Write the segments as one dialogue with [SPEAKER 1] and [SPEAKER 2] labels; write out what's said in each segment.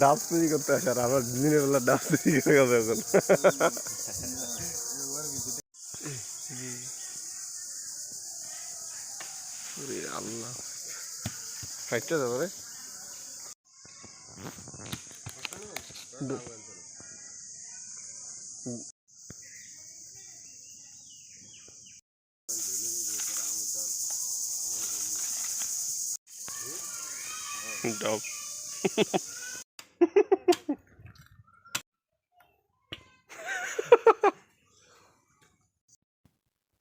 [SPEAKER 1] ডাব চুরি করতে আসে আর আমার দিনের বেলা ডাব চুরি করে গেছে এখন। আল্লাহ। ফাইটটা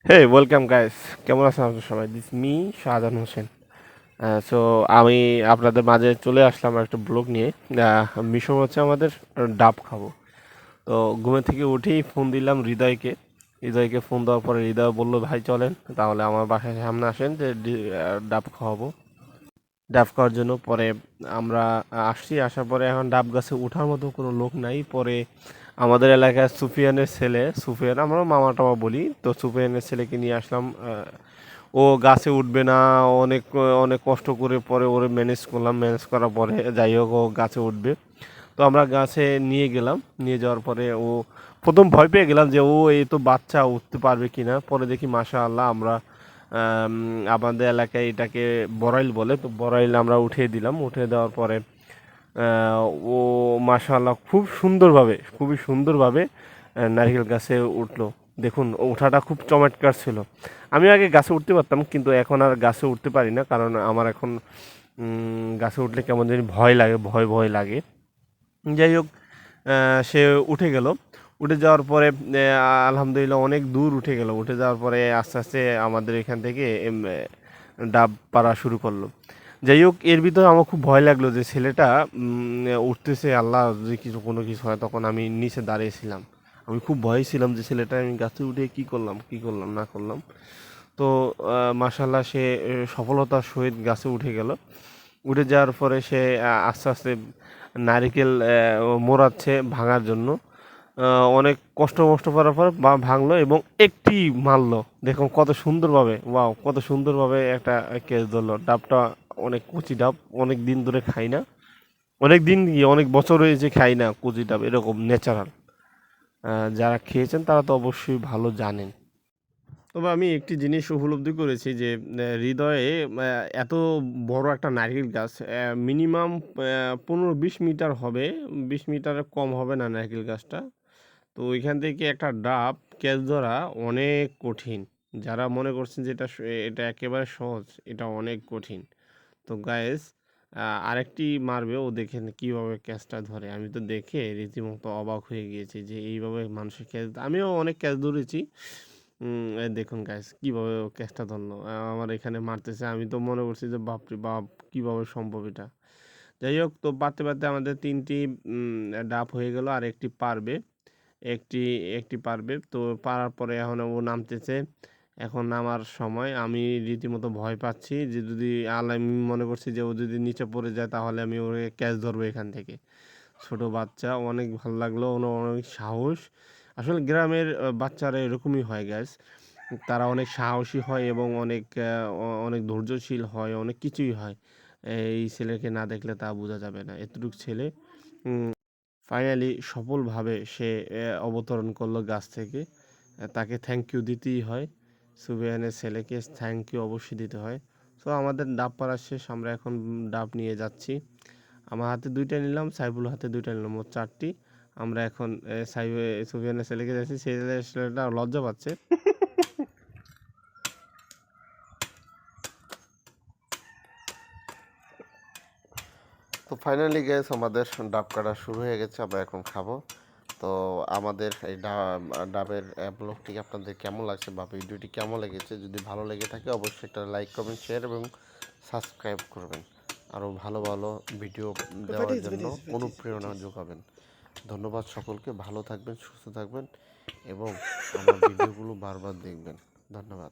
[SPEAKER 1] হে ওয়েলকাম গাইস কেমন আছেন আপনার সবাই? This me Shahjahan Hossain so আমি আপনাদের মাঝে চলে আসলাম একটা ব্লগ নিয়ে। মিশন হচ্ছে আমাদের ডাব খাব। তো, ঘুমে থেকে উঠেই ফোন দিলাম হৃদয়কে। হৃদয়কে ফোন দেওয়ার পরে হৃদয় বলল, ভাই, চলেন, তাহলে আমার বাসার সামনে আসেন যে ডাব খাওয়াবো। ডাব খাওয়ার জন্য। পরে আমরা আসছি আসার পরে এখন ডাব গাছে ওঠার মতো কোনো লোক নাই। পরে আমাদের এলাকায় সুফিয়ানের ছেলে সুফিয়ান আমরা মামা টামা বলি তো সুফিয়ানের ছেলেকে নিয়ে আসলাম ও গাছে উঠবে না অনেক অনেক কষ্ট করে পরে ওরে ম্যানেজ করলাম। ম্যানেজ করার পরে যাই হোক ও গাছে উঠবে। তো আমরা গাছে নিয়ে গেলাম নিয়ে যাওয়ার পরে ও প্রথম ভয় পেয়ে গেলাম যে ও এই তো বাচ্চা উঠতে পারবে কি না পরে দেখি মাশা আল্লাহ আমরা আম, আমাদের এলাকায় এটাকে বড়াইল বলে, তো বড়াইল আমরা উঠিয়ে দিলাম। উঠিয়ে দেওয়ার পরে ও মাশাআল্লাহ খুব সুন্দরভাবে, খুবই সুন্দরভাবে নারকেল গাছে উঠল। দেখুন, ওঠাটা খুব চমৎকার ছিল। আমি আগে গাছে উঠতে পারতাম, কিন্তু এখন আর গাছে উঠতে পারি না, কারণ আমার এখন গাছে উঠলে কেমন জানি ভয় লাগে, ভয় ভয় লাগে। যাই হোক সে উঠে গেল। উঠে যাওয়ার পরে আলহামদুলিল্লাহ অনেক দূর উঠে গেল। উঠে যাওয়ার পরে আস্তে আস্তে আমাদের এখান থেকে ডাব পাড়া শুরু করল। যাই হোক, এর ভিতরে আমার খুব ভয় লাগল যে ছেলেটা উঠতেছে, আল্লাহ যদি কিছু, কোনো কিছু হয়, তখন আমি নিচে দাঁড়িয়েছিলাম আমি খুব ভয় ছিলাম যে ছেলেটা, আমি গাছে উঠে কি করলাম কি করলাম, না করলাম। তো মাসাল্লাহ সে সফলতার সহিত গাছে উঠে গেল। উঠে যাওয়ার পরে সে আস্তে আস্তে নারিকেল মোড়াচ্ছে ভাঙার জন্য। অনেক কষ্ট মষ্ট করার পর বা- ভাঙলো এবং একটি মারলো। দেখুন কত সুন্দরভাবে ওয়াও কত সুন্দরভাবে একটা কেস ধরলো। ডাবটা অনেক কুচি ডাব, অনেক দিন ধরে খাই না। অনেক দিন কি অনেক বছর হয়েছে খাই না কুচি ডাব, এরকম ন্যাচারাল যারা খেয়েছেন তারা তো অবশ্যই ভালো জানেন। তবে আমি একটি জিনিস উপলব্ধি করেছি যে হৃদয়ে এত বড় একটা নারকেল গাছ মিনিমাম পনেরো বিশ মিটার হবে, বিশ মিটারের কম হবে না নারকেল গাছটা। তো ওইখান থেকে একটা ডাব, ক্যাচ ধরা অনেক কঠিন। যারা মনে করছেন যে এটা এটা একেবারে সহজ, এটা অনেক কঠিন। তো গায়েস আরেকটি মারবে, ও দেখেন কীভাবে ক্যাচটা ধরে। আমি তো দেখে রীতিমতো অবাক হয়ে গিয়েছি যে এইভাবে মানুষের ক্যাচ, আমিও অনেক ক্যাচ ধরেছি। দেখুন গাইস কীভাবে ও ক্যাচটা ধরলো। আমার এখানে মারতেছে। আমি তো মনে করছি যে বাপরে বাপ, কীভাবে সম্ভব এটা। যাই হোক, তো পারতে পারতে আমাদের তিনটি ডাব হয়ে গেল আর একটি পারবে। একটি একটি পারবে। তো পারার পরে এখন ও নামতেছে। এখন নামার সময়। আমি রীতিমতো ভয় পাচ্ছি যে যদি আল্লাহ, আমি মনে করছি যে ও যদি নিচে পড়ে যায় তাহলে আমি ওকে ক্যাচ ধরবো এখান থেকে। ছোট বাচ্চা, অনেক ভালো লাগল ওনার অনেক সাহস। আসলে গ্রামের বাচ্চারা এরকমই হয় গ্যাস তারা অনেক সাহসী হয় এবং অনেক অনেক ধৈর্যশীল হয়, অনেক কিছুই হয়। এই ছেলেকে না দেখলে তা বোঝা যাবে না। এতটুকু ছেলে। ফাইনালি সফলভাবে সে অবতরণ করল গাছ থেকে। তাকে থ্যাংক ইউ দিতেই হয়। সুবিয়ানের ছেলেকে থ্যাংক ইউ অবশ্যই দিতে হয়। সো আমাদের ডাব পাড়া শেষ, আমরা এখন ডাব নিয়ে যাচ্ছি। আমার হাতে দুইটা নিলাম সাইফুল হাতে দুইটা নিলাম, মোট চারটি। আমরা এখন সাইফ, সুবিয়ানের ছেলেকে যাচ্ছি। সেই ছেলেটা লজ্জা পাচ্ছে। তো ফাইনালি গ্যাস আমাদের ডাব কাটা শুরু হয়ে গেছে আমরা এখন খাব। তো আমাদের এই ডাব ডাবের ব্লগটি আপনাদের কেমন লাগছে বা ভিডিওটি কেমন লেগেছে যদি ভালো লেগে থাকে অবশ্যই একটা লাইক কমেন্ট শেয়ার এবং সাবস্ক্রাইব করবেন। আরও ভালো ভালো ভিডিও দেওয়ার জন্য অনুপ্রেরণা যোগাবেন। ধন্যবাদ সকলকে ভালো থাকবেন সুস্থ থাকবেন এবং আমার ভিডিওগুলো বারবার দেখবেন। ধন্যবাদ।